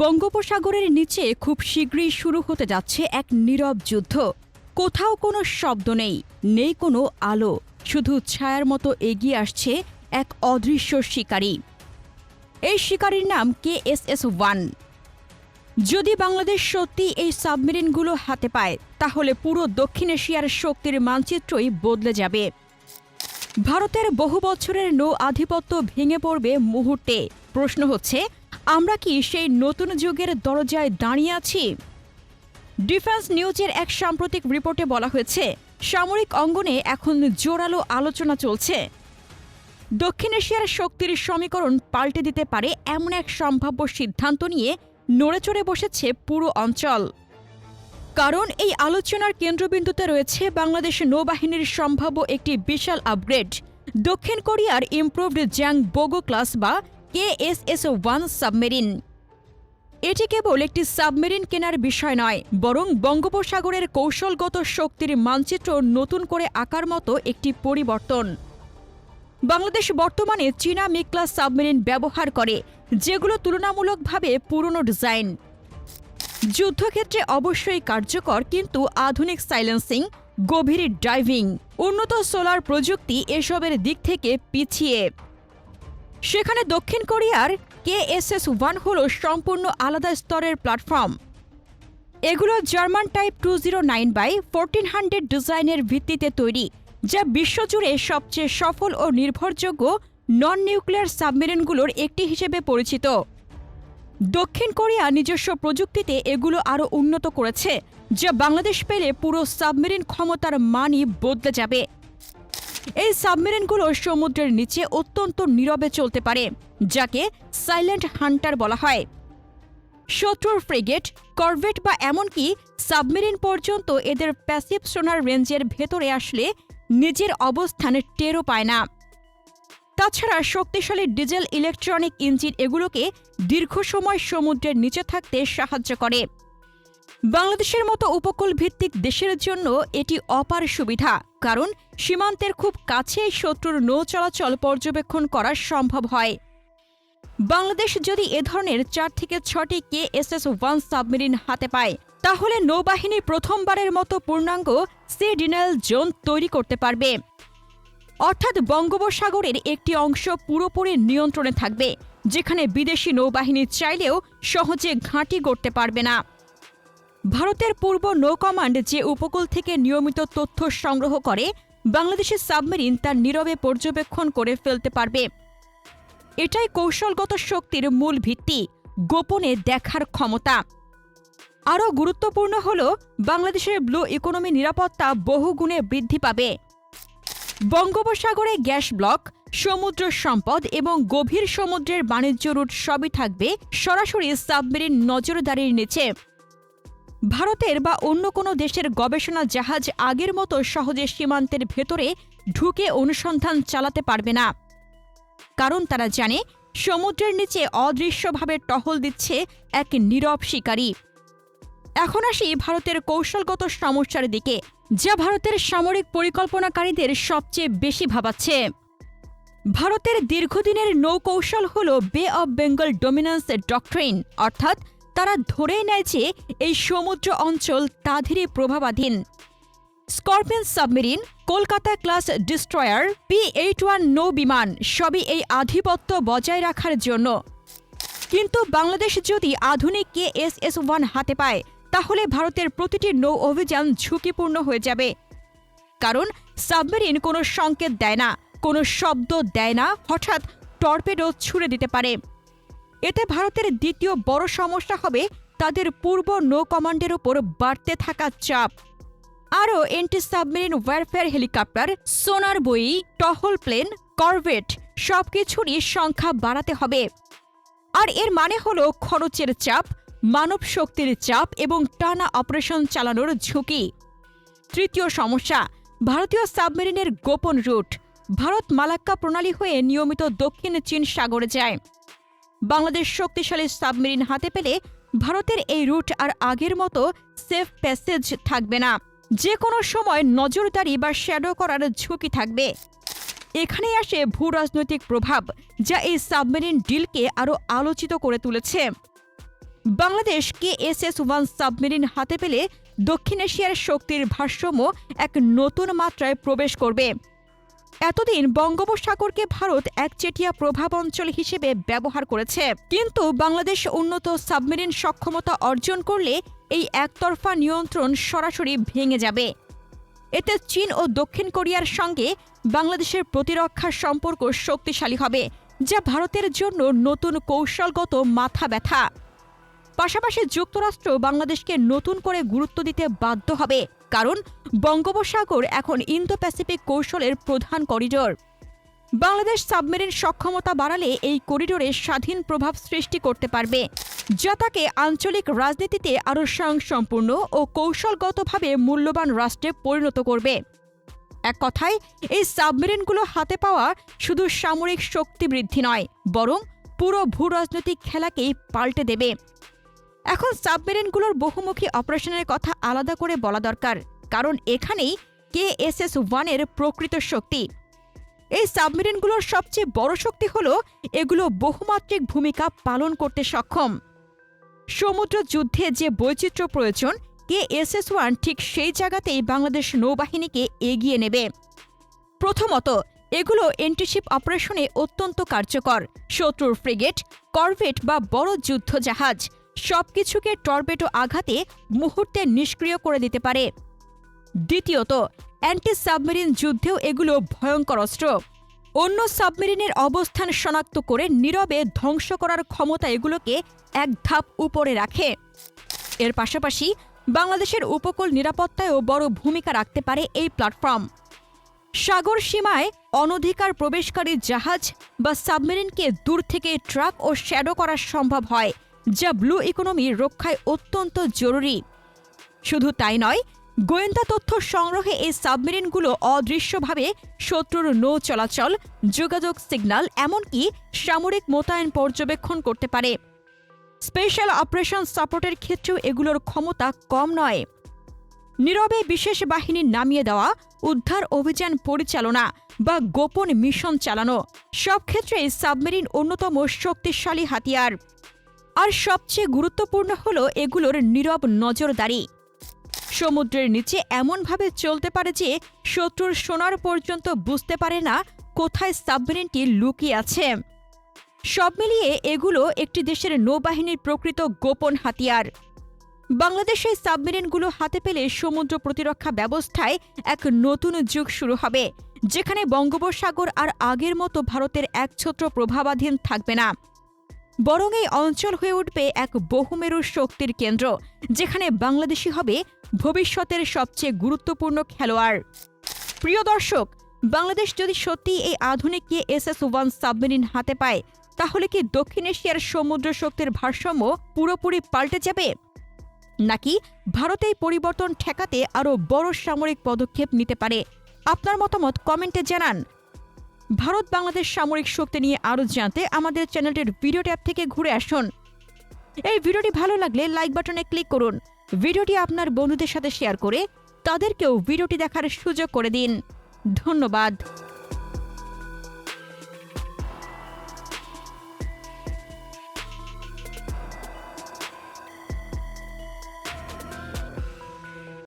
বঙ্গোপসাগরের নিচে খুব শীঘ্রই শুরু হতে যাচ্ছে এক নীরব যুদ্ধ। কোথাও কোনো শব্দ নেই নেই কোনো আলো, শুধু ছায়ার মতো এগিয়ে আসছে এক অদৃশ্য শিকারী। এই শিকারীর নাম কে এস এস ওয়ান। যদি বাংলাদেশ সত্যি এই সাবমেরিনগুলো হাতে পায়, তাহলে পুরো দক্ষিণ এশিয়ার শক্তির মানচিত্রই বদলে যাবে। ভারতের বহু বছরের নৌ আধিপত্য ভেঙে পড়বে মুহূর্তে। প্রশ্ন হচ্ছে আমরা কি সেই নতুন যুগের দরজায় দাঁড়িয়ে আছি? ডিফেন্স নিউজের এক সাম্প্রতিক রিপোর্টে বলা হয়েছে, সামরিক অঙ্গনে এখন জোরালো আলোচনা চলছে। দক্ষিণ এশিয়ার শক্তির সমীকরণ পাল্টে দিতে পারে এমন এক সম্ভাব্য সিদ্ধান্ত নিয়ে নড়েচড়ে বসেছে পুরো অঞ্চল। কারণ এই আলোচনার কেন্দ্রবিন্দুতে রয়েছে বাংলাদেশ নৌবাহিনীর সম্ভাব্য একটি বিশাল আপগ্রেড দক্ষিণ কোরিয়ার ইমপ্রুভড জ্যাং বোগো ক্লাস বা কেএসএস ওয়ান সাবমেরিন এটি কেবল একটি সাবমেরিন কেনার বিষয় নয়, বরং বঙ্গোপসাগরের কৌশলগত শক্তির মানচিত্র নতুন করে আঁকার মতো একটি পরিবর্তন। বাংলাদেশ বর্তমানে চীনা মিক্লাস সাবমেরিন ব্যবহার করে, যেগুলো তুলনামূলকভাবে পুরনো ডিজাইন যুদ্ধক্ষেত্রে অবশ্যই কার্যকর, কিন্তু আধুনিক সাইলেন্সিং গভীর ড্রাইভিং উন্নত সোলার প্রযুক্তি এসবের দিক থেকে পিছিয়ে। সেখানে দক্ষিণ কোরিয়ার কেএসএস ওয়ান হল সম্পূর্ণ আলাদা স্তরের প্ল্যাটফর্ম। এগুলো German type two zero nine by fourteen hundred ডিজাইনের ভিত্তিতে তৈরি, যা বিশ্বজুড়ে সবচেয়ে সফল ও নির্ভরযোগ্য নন নিউক্লিয়ার সাবমেরিনগুলোর একটি হিসেবে পরিচিত। দক্ষিণ কোরিয়া নিজস্ব প্রযুক্তিতে এগুলো আরও উন্নত করেছে, যা বাংলাদেশ পেলে পুরো সাবমেরিন ক্ষমতার মানই বদলে যাবে। এই সাবমেরিনগুলো সমুদ্রের নিচে অত্যন্ত নীরবে চলতে পারে, যাকে সাইলেন্ট হান্টার বলা হয়। শত্রুর ফ্রিগেট, করভেট বা এমনকি সাবমেরিন পর্যন্ত এদের প্যাসিভ সোনার রেঞ্জের ভেতরে আসলে নিজের অবস্থানে টেরও পায় না। তাছাড়া শক্তিশালী ডিজেল ইলেকট্রনিক ইঞ্জিন এগুলোকে দীর্ঘ সময় সমুদ্রের নিচে থাকতে সাহায্য করে। বাংলাদেশের মতো উপকূল ভিত্তিক দেশের জন্য এটি অপার সুবিধা, কারণ সীমান্তের খুব কাছেই শত্রুর নৌ চলাচল পর্যবেক্ষণ করা সম্ভব হয়। বাংলাদেশ যদি এ ধরনের চার থেকে ছটি K S S one submarine হাতে পায়, তাহলে নৌবাহিনী প্রথমবারের মতো পূর্ণাঙ্গ সি ডিনাল জোন তৈরি করতে পারবে। অর্থাৎ বঙ্গোপসাগরের একটি অংশ পুরোপুরি নিয়ন্ত্রণে থাকবে, যেখানে বিদেশি নৌবাহিনী চাইলেও সহজে ঘাঁটি গড়তে পারবে না। ভারতের পূর্ব নৌ কমান্ড যে উপকূল থেকে নিয়মিত তথ্য সংগ্রহ করে, বাংলাদেশের সাবমেরিন তার নীরবে পর্যবেক্ষণ করে ফেলতে পারবে। এটাই কৌশলগত শক্তির মূল ভিত্তি, গোপনে দেখার ক্ষমতা। আরও গুরুত্বপূর্ণ হল, বাংলাদেশের ব্লু ইকোনমি নিরাপত্তা বহুগুণে বৃদ্ধি পাবে। বঙ্গোপসাগরে গ্যাস ব্লক, সমুদ্র সম্পদ এবং গভীর সমুদ্রের বাণিজ্য রুট সবই থাকবে সরাসরি সাবমেরিন নজরদারির নিচে। ভারতের বা অন্য কোনো দেশের গবেষণা জাহাজ আগের মতো সহজে সীমান্তের ভেতরে ঢুকে অনুসন্ধান চালাতে পারবে না। কারণ তারা জানে, সমুদ্রের নিচে অদৃশ্যভাবে টহল দিচ্ছে এক নীরব শিকারী। এখন আসি ভারতের কৌশলগত সমস্যার দিকে, যা ভারতের সামরিক পরিকল্পনাকারীদের সবচেয়ে বেশি ভাবাচ্ছে। ভারতের দীর্ঘদিনের নৌকৌশল হল বে অব বেঙ্গল ডোমিনেন্স ডক্ট্রেন অর্থাৎ তারা ধরেই নেয় যে এই সমুদ্র অঞ্চল তাদেরই প্রভাবাধীন। Scorpion submarine, Kolkata class destroyer, P eight one নৌ বিমান সবই এই আধিপত্য বজায় রাখার জন্য। কিন্তু বাংলাদেশ যদি আধুনিক কে এস এস ওয়ান হাতে পায়, তাহলে ভারতের প্রতিটি নৌ অভিযান ঝুঁকিপূর্ণ হয়ে যাবে। কারণ সাবমেরিন কোনো সংকেত দেয় না, কোনো শব্দ দেয় না, হঠাৎ টর্পেডো ছুড়ে দিতে পারে। এতে ভারতের দ্বিতীয় বড় সমস্যা হবে তাদের পূর্ব নৌ কমান্ডের ওপর বাড়তে থাকা চাপ। আরও এন্টি সাবমেরিন ওয়ারফেয়ার হেলিকপ্টার সোনার বই টহল প্লেন করভেট সবকিছুরই সংখ্যা বাড়াতে হবে। আর এর মানে হল খরচের চাপ, মানব শক্তির চাপ এবং টানা অপারেশন চালানোর ঝুঁকি। তৃতীয় সমস্যা, ভারতীয় সাবমেরিনের গোপন রুট ভারত মালাক্কা প্রণালী হয়ে নিয়মিত দক্ষিণ চীন সাগরে যায়। বাংলাদেশ শক্তিশালী সাবমেরিন হাতে পেলে ভারতের এই রুট আর আগের মতো সেফ প্যাসেজ থাকবে না। যে কোনো সময় নজরদারি বা শ্যাডো করার ঝুঁকি থাকবে। এখানেই আসে ভূ রাজনৈতিক প্রভাব, যা এই সাবমেরিন ডিলকে আরও আলোচিত করে তুলেছে। Bangladesh K S S one submarine হাতে পেলে দক্ষিণ এশিয়ার শক্তির ভারসাম্য এক নতুন মাত্রায় প্রবেশ করবে। এতদিন বঙ্গোপসাগরকে ভারত একচেটিয়া প্রভাব অঞ্চল হিসেবে ব্যবহার করেছে। কিন্তু বাংলাদেশ উন্নত সাবমেরিন সক্ষমতা অর্জন করলে এই একতরফা নিয়ন্ত্রণ সরাসরি ভেঙে যাবে। এতে চীন ও দক্ষিণ কোরিয়ার সঙ্গে বাংলাদেশের প্রতিরক্ষা সম্পর্ক শক্তিশালী হবে, যা ভারতের জন্য নতুন কৌশলগত মাথা ব্যথা। পাশাপাশি যুক্তরাষ্ট্র বাংলাদেশকে নতুন করে গুরুত্ব দিতে বাধ্য হবে। কারণ বঙ্গোপসাগর এখন ইন্দো প্যাসিফিক কৌশলের প্রধান করিডোর। বাংলাদেশ সাবমেরিন সক্ষমতা বাড়ালে এই করিডোরে স্বাধীন প্রভাব সৃষ্টি করতে পারবে, যা তাকে আঞ্চলিক রাজনীতিতে আরও স্বয়ংসম্পূর্ণ ও কৌশলগতভাবে মূল্যবান রাষ্ট্রে পরিণত করবে। এক কথায়, এই সাবমেরিনগুলো হাতে পাওয়া শুধু সামরিক শক্তি বৃদ্ধি নয়, বরং পুরো ভূ রাজনৈতিক খেলাকেই পাল্টে দেবে। এখন সাবমেরিনগুলোর বহুমুখী অপারেশনের কথা আলাদা করে বলা দরকার, কারণ এখানেই কে এস এস ওয়ানের প্রকৃত শক্তি। এই সাবমেরিনগুলোর সবচেয়ে বড় শক্তি হল এগুলো বহুমাত্রিক ভূমিকা পালন করতে সক্ষম। সমুদ্র যুদ্ধে যে বৈচিত্র্য প্রয়োজন কে এস এস ওয়ান ঠিক সেই জায়গাতেই বাংলাদেশ নৌবাহিনীকে এগিয়ে নেবে। প্রথমত, এগুলো এন্টিশিপ অপারেশনে অত্যন্ত কার্যকর, শত্রুর ফ্রিগেট, করভেট বা বড় যুদ্ধ জাহাজ সবকিছুকে টর্পেডো আঘাতে মুহূর্তে নিষ্ক্রিয় করে দিতে পারে। দ্বিতীয়ত অ্যান্টি সাবমেরিন যুদ্ধেও এগুলো ভয়ঙ্কর অস্ত্র। অন্য সাবমেরিনের অবস্থান শনাক্ত করে নীরবে ধ্বংস করার ক্ষমতা এগুলোকে এক ধাপ উপরে রাখে। এর পাশাপাশি বাংলাদেশের উপকূল নিরাপত্তায়ও বড় ভূমিকা রাখতে পারে এই প্ল্যাটফর্ম। সাগর সীমায় অনধিকার প্রবেশকারী জাহাজ বা সাবমেরিনকে দূর থেকে ট্রাক ও শ্যাডো করা সম্ভব হয়। যা ব্লু ইকোনমি রক্ষায় অত্যন্ত জরুরি। শুধু তাই নয়, গোয়েন্দা তথ্য সংগ্রহে এই সাবমেরিনগুলো অদৃশ্যভাবে শত্রুর নৌ চলাচল, যোগাযোগ সিগন্যাল, এমনকি সামরিক মোতায়েন পর্যবেক্ষণ করতে পারে। স্পেশাল অপারেশন সাপোর্টের ক্ষেত্রেও এগুলোর ক্ষমতা কম নয়। নীরবে বিশেষ বাহিনী নামিয়ে দেওয়া, উদ্ধার অভিযান পরিচালনা বা গোপন মিশন চালানো, সব ক্ষেত্রেই সাবমেরিন অন্যতম শক্তিশালী হাতিয়ার। আর সবচেয়ে গুরুত্বপূর্ণ হল এগুলোর নীরব নজরদারি। সমুদ্রের নিচে এমনভাবে চলতে পারে যে শত্রুর সোনার পর্যন্ত বুঝতে পারে না কোথায় সাবমেরিনটি লুকিয়ে আছে। সব মিলিয়ে এগুলো একটি দেশের নৌবাহিনীর প্রকৃত গোপন হাতিয়ার। বাংলাদেশে সাবমেরিনগুলো হাতে পেলে সমুদ্র প্রতিরক্ষা ব্যবস্থায় এক নতুন যুগ শুরু হবে, যেখানে বঙ্গোপসাগর আর আগের মতো ভারতের একছত্র প্রভাবাধীন থাকবে না। বরং এই অঞ্চল হয়ে উঠবে এক বহুমেরু শক্তির কেন্দ্র, যেখানে বাংলাদেশি হবে ভবিষ্যতের সবচেয়ে গুরুত্বপূর্ণ খেলোয়াড়। প্রিয় দর্শক, বাংলাদেশ যদি সত্যি এই আধুনিক K S S one submarine হাতে পায়, তাহলে কি দক্ষিণ এশিয়ার সমুদ্র শক্তির ভারসাম্য পুরোপুরি পাল্টে যাবে? নাকি ভারত পরিবর্তন ঠেকাতে আরও বড় সামরিক পদক্ষেপ নিতে পারে? আপনার মতামত কমেন্টে জানান। ভারত বাংলাদেশ সামরিক শক্তি নিয়ে আরও জানতে আমাদের চ্যানেলটির ভিডিও ট্যাব থেকে ঘুরে আসুন। এই ভিডিওটি ভালো লাগলে লাইক বাটনে ক্লিক করুন। ভিডিওটি আপনার বন্ধুদের সাথে শেয়ার করে তাদেরকেও ভিডিওটি দেখার সুযোগ করে দিন। ধন্যবাদ।